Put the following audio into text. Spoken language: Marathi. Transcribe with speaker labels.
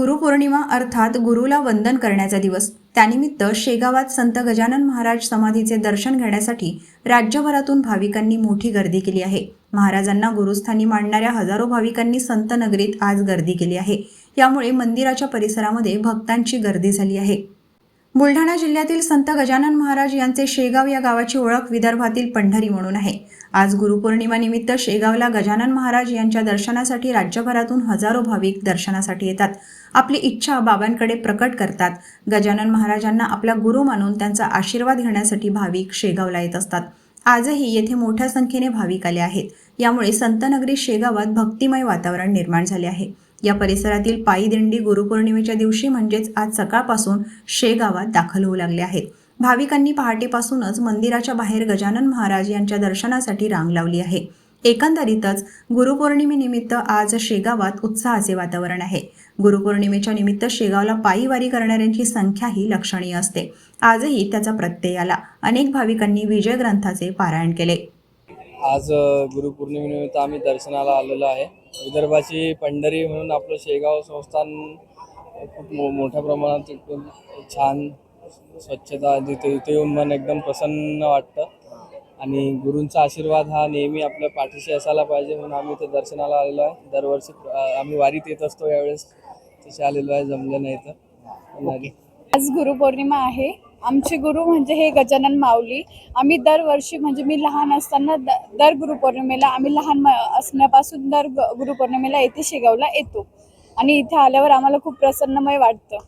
Speaker 1: गुरुपौर्णिमा अर्थात गुरुला वंदन करण्याचा दिवस. त्यानिमित्त शेगावात संत गजानन महाराज समाधीचे दर्शन घेण्यासाठी राज्यभरातून भाविकांनी मोठी गर्दी केली आहे. महाराजांना गुरुस्थानी मांडणाऱ्या हजारो भाविकांनी संत नगरीत आज गर्दी केली आहे. यामुळे मंदिराच्या परिसरामध्ये भक्तांची गर्दी झाली आहे. बुलढाणा जिल्ह्यातील संत गजानन महाराज यांचे शेगाव या गावाची ओळख विदर्भातील पंढरी म्हणून आहे. आज गुरुपौर्णिमानिमित्त शेगावला गजानन महाराज यांच्या दर्शनासाठी राज्यभरातून हजारो भाविक दर्शनासाठी येतात. आपली इच्छा बाबांकडे प्रकट करतात. गजानन महाराजांना आपला गुरु मानून त्यांचा आशीर्वाद घेण्यासाठी भाविक शेगावला येत असतात. आजही येथे मोठ्या संख्येने भाविक आले आहेत. यामुळे संतनगरी शेगावात भक्तिमय वातावरण निर्माण झाले आहे. या परिसरातील पायी दिंडी गुरुपौर्णिमेच्या दिवशी म्हणजेच आज सकाळपासून शेगावात दाखल होऊ लागले आहेत. भाविकांनी पहाटेपासूनच मंदिराच्या बाहेर गजानन महाराज यांच्या दर्शनासाठी रांग लावली आहे. एकंदरीतच गुरुपौर्णिमेनिमित्त आज शेगावात उत्साहाचे वातावरण आहे. गुरुपौर्णिमेच्या निमित्त शेगावला पायी वारी करणाऱ्यांची संख्याही लक्षणीय असते. आजही त्याचा प्रत्यय आला. अनेक भाविकांनी विजय ग्रंथाचे पारायण केले.
Speaker 2: आज गुरुपौर्णिमेनिमित्त आम्ही दर्शनाला आलेलो आहे. विदर्भाची पंढरी म्हणून आपलं शेगाव संस्थान खूप मो मोठ्या प्रमाणात एकदम छान स्वच्छता तिथे इथे येऊन मन एकदम प्रसन्न वाटतं. आणि गुरूंचा आशीर्वाद हा नेहमी आपल्या पाठीशी असायला पाहिजे म्हणून आम्ही इथे दर्शनाला आलेलो आहे. दरवर्षी आम्ही वारीत येत असतो यावेळेस. तसे आलेलो आहे जमलं नाही तर.
Speaker 3: आज गुरुपौर्णिमा आहे. आमचे गुरु म्हणजे हे गजानन माऊली. आम्ही दरवर्षी म्हणजे मी लहान असताना द दर गुरुपौर्णिमेला आम्ही लहान म- असण्यापासून दर गुरुपौर्णिमेला येथे शेगावला येतो. आणि इथे आल्यावर आम्हाला खूप प्रसन्नमय वाटतं.